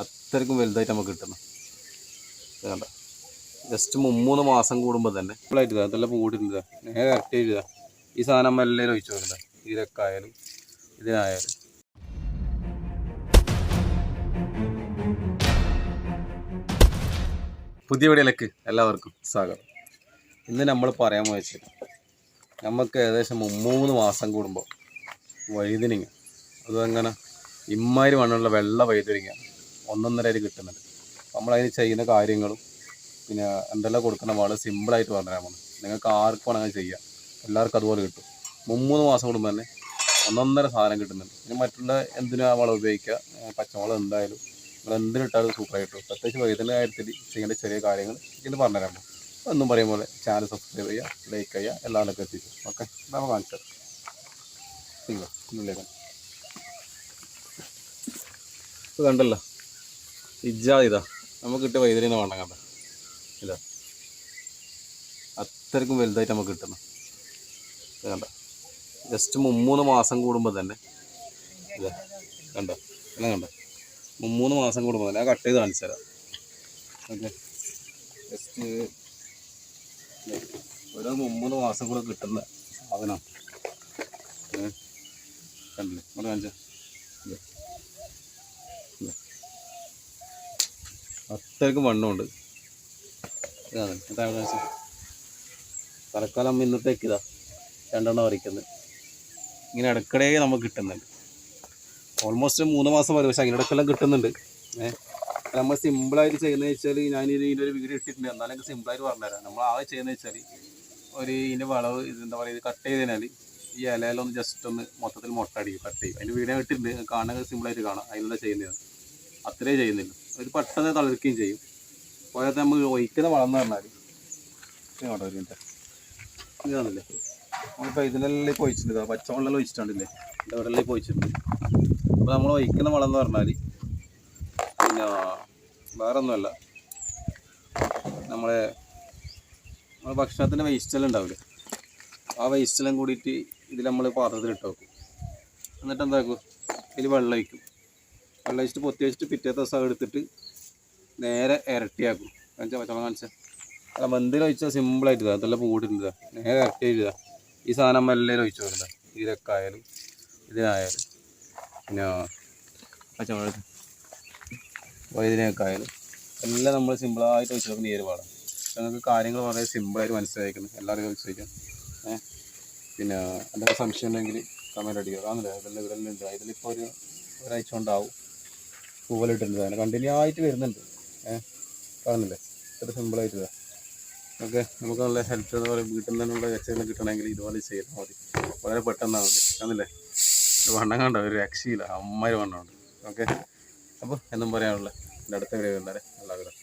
അത്രയ്ക്കും വലുതായിട്ട് നമുക്ക് കിട്ടണം വേണ്ട ജസ്റ്റ് മൂന്ന് മാസം കൂടുമ്പോൾ തന്നെ. ഫുള്ളായിട്ട് ഇതാ അതെല്ലാം പൂടിരുന്നത്. നേരെ കറക്റ്റ് ചെയ്തതാ. ഈ സാധനം നമ്മൾ എല്ലാവരും ഒഴിച്ചു കൊടുക്കാം ഇതിലൊക്കെ ഇതിനായാലും. പുതിയ വീടിലേക്ക് എല്ലാവർക്കും സ്വാഗതം. ഇന്ന് നമ്മൾ പറയാൻ വെച്ചത് നമുക്ക് ഏകദേശം മൂന്ന് മാസം കൂടുമ്പോൾ വഴുതിനിങ്ങ. അതങ്ങനെ ഇമ്മാതിരി മണ്ണുള്ള വെള്ള വഴുതിരിങ്ങ ഒന്നൊന്നര അരി കിട്ടുന്നുണ്ട് നമ്മളതിന് ചെയ്യുന്ന കാര്യങ്ങളും പിന്നെ എന്തെല്ലാം കൊടുക്കുന്ന വളരെ സിമ്പിളായിട്ട് പറഞ്ഞാൽ പോകുന്നത് നിങ്ങൾക്ക് ആർക്കും വേണമെങ്കിൽ ചെയ്യാം. എല്ലാവർക്കും അതുപോലെ കിട്ടും. മൂന്ന് മാസം കൂടുമ്പോൾ തന്നെ ഒന്നൊന്നര സാധനം കിട്ടുന്നുണ്ട്. ഇനി മറ്റുള്ള എന്തിനാ വളം ഉപയോഗിക്കുക? പച്ചമുളക് എന്തായാലും നിങ്ങൾ എന്തിനിട്ടാലും സൂപ്പറായിട്ട്. പ്രത്യേകിച്ച് വൈദ്യുതി കാര്യത്തിൽ ചെയ്യേണ്ട ചെറിയ കാര്യങ്ങൾ ഇതിന് പറഞ്ഞുതരാൻ പോകും ഒന്നും പറയും പോലെ ചാനൽ സബ്സ്ക്രൈബ് ചെയ്യുക ലൈക്ക് ചെയ്യുക എല്ലാവരിലും എത്തിക്കും. ഓക്കെ നമുക്ക് കാണിച്ചത് ഇല്ല ഇത് കണ്ടല്ലോ. ഇജ്ജാ ഇതാ നമുക്ക് കിട്ടിയ വൈദ്യുതി വേണ്ട കണ്ട ഇതാ. അത്രയ്ക്കും വലുതായിട്ട് നമുക്ക് കിട്ടുന്നു. കണ്ട. ജസ്റ്റ് മുമ്മൂന്ന് മാസം കൂടുമ്പോൾ തന്നെ. ഇതാ. കണ്ടോ. എല്ലാം കണ്ടോ. മുമ്മൂന്ന് മാസം കൂടുമ്പോൾ തന്നെ. കട്ട് ചെയ്ത് കാണിച്ചു തരാം. ഓക്കെ ജസ്റ്റ് ഓരോ മുമ്മൂന്ന് മാസം കൂടെ കിട്ടുന്ന സാധനം. കണ്ടില്ലേ? നമ്മൾ കാണിച്ച. അത്രയ്ക്കും വണ്ണമുണ്ട്. ഇതാണ്. എന്താണ് തലക്കാലം ഇന്നത്തേക്ക് ഇതാ. രണ്ടെണ്ണം വരയ്ക്കുന്നത്. ഇങ്ങനെ ഇടയ്ക്കിടെ നമുക്ക് കിട്ടുന്നുണ്ട്. ഓൾമോസ്റ്റ് മൂന്ന് മാസം വരും. പക്ഷേ അതിന്റെ ഇടയ്ക്കെല്ലാം കിട്ടുന്നുണ്ട്. ഏഹ് നമ്മൾ സിമ്പിളായിട്ട് ചെയ്യുന്നത് വെച്ചാൽ ഞാൻ ഇതിന്റെ വീഡിയോ ഇട്ടിട്ടുണ്ട്. എന്നാലും സിമ്പിളായിട്ട് പറഞ്ഞുതരാം. നമ്മൾ ആകെ ചെയ്യുന്നത് വെച്ചാൽ ഒരു ഇതിന്റെ വളവ് എന്താ പറയുക ഇത് കട്ട് ചെയ്തതിനാൽ ഈ ഇലയിലൊന്ന് ജസ്റ്റ് ഒന്ന് മൊത്തത്തിൽ മുട്ട അടിക്കും കട്ട് ചെയ്യും. അതിന്റെ വീഡിയോ ഇട്ടിട്ടുണ്ട്. കാണാൻ സിമ്പിളായിട്ട് കാണാം. അതിനെന്താ ചെയ്യുന്നത്? അത്രേ ചെയ്യുന്നില്ല ഒരു പെട്ടെന്ന് തളിർക്കുകയും ചെയ്യും. പോയത് നമ്മൾ ഒഴിക്കുന്ന വളം എന്ന് പറഞ്ഞാൽ ഇങ്ങോട്ടോ ഒരു മിനിറ്റ് ഇതാണല്ലേ നമ്മളിപ്പോൾ ഇതിലെല്ലാം ഇപ്പോൾ ഒഴിച്ചിട്ടുണ്ട് പച്ചവെള്ളം ഒഴിച്ചിട്ടുണ്ടല്ലേ? എന്റെ വെള്ളം ഇപ്പോൾ ഒഴിച്ചിട്ടുണ്ട് അപ്പോൾ നമ്മൾ ഒഴിക്കുന്ന വളം എന്ന് പറഞ്ഞാൽ പിന്നെ വേറെ ഒന്നുമല്ല നമ്മളെ നമ്മൾ ഭക്ഷണത്തിന്റെ വേസ്റ്റെല്ലാം ഉണ്ടാവില്ലേ? ആ വേസ്റ്റെല്ലാം കൂടിയിട്ട് ഇതിൽ നമ്മൾ പാത്രത്തിൽ ഇട്ട് വെക്കും. എന്നിട്ട് എന്താക്കും ഇതിൽ വെള്ളം ഒഴിക്കും. വെള്ളം വെച്ചിട്ട് പൊത്തി വെച്ചിട്ട് പിറ്റേ ദിവസം എടുത്തിട്ട് നേരെ ഇരട്ടിയാക്കും. കാണിച്ചാൽ പച്ചവെള്ളം കാണിച്ചാൽ അല്ല മന്തിൽ ഒഴിച്ചാൽ സിമ്പിളായിട്ട് ഇതാ. നല്ല പൂടിട്ടുണ്ട് നേരെ ഇരട്ടി എഴുതുക ഈ സാധനം എല്ലാവരും ഒഴിച്ചു കൊടുക്കുക ഇതിലൊക്കെ ഇതിനായാലും പിന്നെ വൈദ്യുതിനൊക്കെ ആയാലും എല്ലാം നമ്മൾ സിമ്പിളായിട്ട് വെച്ച് നോക്കുന്ന ഈ ഒരു പാടാണ് നിങ്ങൾക്ക് കാര്യങ്ങൾ വളരെ സിമ്പിളായിട്ട് മനസ്സിലായിരിക്കുന്നു എല്ലാവരും ചോദിക്കാം ഏഹ് പിന്നെ എന്തൊക്കെ സംശയം ഉണ്ടെങ്കിൽ കമന്റ് അടിക്കുക കാണുന്നില്ല ഇതെല്ലാം ഇവിടെ ഉണ്ട് ഇതിലിപ്പോൾ ഒരു ഒരാഴ്ച കൊണ്ടാവും. പൂവലിട്ടുണ്ട് അങ്ങനെ കണ്ടിന്യൂ ആയിട്ട് വരുന്നുണ്ട്. ഏഹ് കാണുന്നില്ലേ? ഇത്ര സിമ്പിളായിട്ട് ഓക്കെ നമുക്ക് നല്ല ഹെൽത്ത് അതുപോലെ വീട്ടിൽ നിന്നുള്ള എക്സൈസ് കിട്ടണമെങ്കിൽ ഇതുപോലെ ചെയ്താൽ മതി. വളരെ പെട്ടെന്നാണ് കാണുന്നില്ലേ? വണ്ണം കണ്ടോ? ഒരു രക്ഷയില്ല. അമ്മര് വണ്ണമുണ്ട് ഓക്കെ അപ്പോൾ എന്നും പറയാനുള്ള. എന്റെ അടുത്ത വീഡിയോ എല്ലാവരും എല്ലാവരും